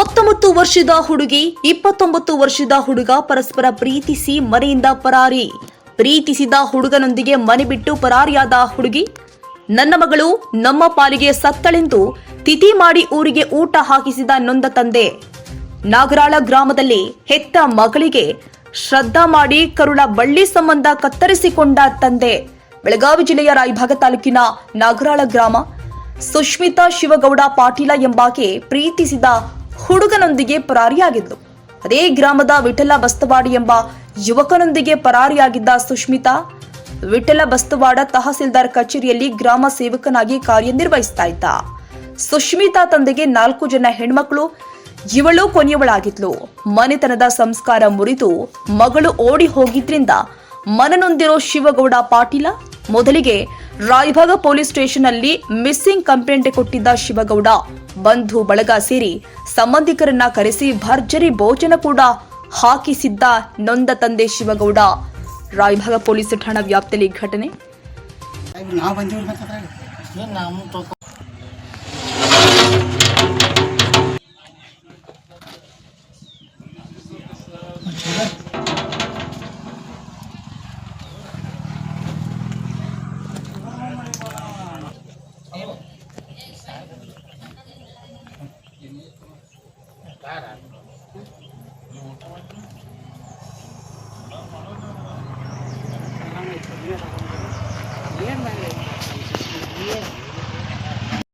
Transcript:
ಹತ್ತೊಂಬತ್ತು ವರ್ಷದ ಹುಡುಗಿ, ಇಪ್ಪತ್ತೊಂಬತ್ತು ವರ್ಷದ ಹುಡುಗ ಪರಸ್ಪರ ಪ್ರೀತಿಸಿ ಮನೆಯಿಂದ ಪರಾರಿ. ಪ್ರೀತಿಸಿದ ಹುಡುಗನೊಂದಿಗೆ ಮನೆ ಬಿಟ್ಟು ಪರಾರಿಯಾದ ಹುಡುಗಿ, ನನ್ನ ಮಗಳು ನಮ್ಮ ಪಾಲಿಗೆ ಸತ್ತಳೆಂದು ತಿಥಿ ಮಾಡಿ ಊರಿಗೆ ಊಟ ಹಾಕಿಸಿದ ನೊಂದ ತಂದೆ. ನಾಗರಾಳ ಗ್ರಾಮದಲ್ಲಿ ಹೆತ್ತ ಮಗಳಿಗೆ ಶ್ರದ್ಧಾ ಮಾಡಿ ಕರುಳ ಬಳ್ಳಿ ಸಂಬಂಧ ಕತ್ತರಿಸಿಕೊಂಡ ತಂದೆ. ಬೆಳಗಾವಿ ಜಿಲ್ಲೆಯ ರಾಯಭಾಗ ತಾಲೂಕಿನ ನಾಗರಾಳ ಗ್ರಾಮ ಸುಷ್ಮಿತಾ ಶಿವಗೌಡ ಪಾಟೀಲ ಎಂಬಾಕೆ ಪ್ರೀತಿಸಿದ ಹುಡುಗನೊಂದಿಗೆ ಪರಾರಿಯಾಗಿದ್ಲು ಅದೇ ಗ್ರಾಮದ ವಿಠಲ ಬಸ್ತವಾಡಿ ಎಂಬ ಯುವಕನೊಂದಿಗೆ ಪರಾರಿಯಾಗಿದ್ದ ಸುಷ್ಮಿತಾ, ವಿಠಲ ಬಸ್ತವಾಡ ತಹಸೀಲ್ದಾರ್ ಕಚೇರಿಯಲ್ಲಿ ಗ್ರಾಮ ಸೇವಕನಾಗಿ ಕಾರ್ಯನಿರ್ವಹಿಸ್ತಾ ಇದ್ದ. ಸುಷ್ಮಿತಾ ತಂದೆಗೆ ನಾಲ್ಕು ಜನ ಹೆಣ್ಮಕ್ಳು, ಇವಳು ಕೊನೆಯವಳಾಗಿದ್ಲು. ಮನೆತನದ ಸಂಸ್ಕಾರ ಮುರಿದು ಮಗಳು ಓಡಿ ಹೋಗಿದ್ರಿಂದ ಮನನೊಂದಿರೋ ಶಿವಗೌಡ ಪಾಟೀಲ, ಮೊದಲಿಗೆ ರಾಯಭಾಗ ಪೊಲೀಸ್ ಸ್ಟೇಷನ್ ಅಲ್ಲಿ ಮಿಸ್ಸಿಂಗ್ ಕಂಪ್ಲೇಂಟ್ ಕೊಟ್ಟಿದ್ದ ಶಿವಗೌಡ ಬಂಧು ಬಳಗ ಸೇರಿ ಸಂಬಂಧಿಕರನ್ನ ಕರೆಸಿ ಭರ್ಜರಿ ಭೋಜನ ಕೂಡ ಹಾಕಿಸಿದ್ದ ನೊಂದ ತಂದೆ ಶಿವಗೌಡ. ರಾಯಭಾಗ ಪೊಲೀಸ್ ಠಾಣಾ ವ್ಯಾಪ್ತಿಯಲ್ಲಿ ಘಟನೆ. cara. Mierda,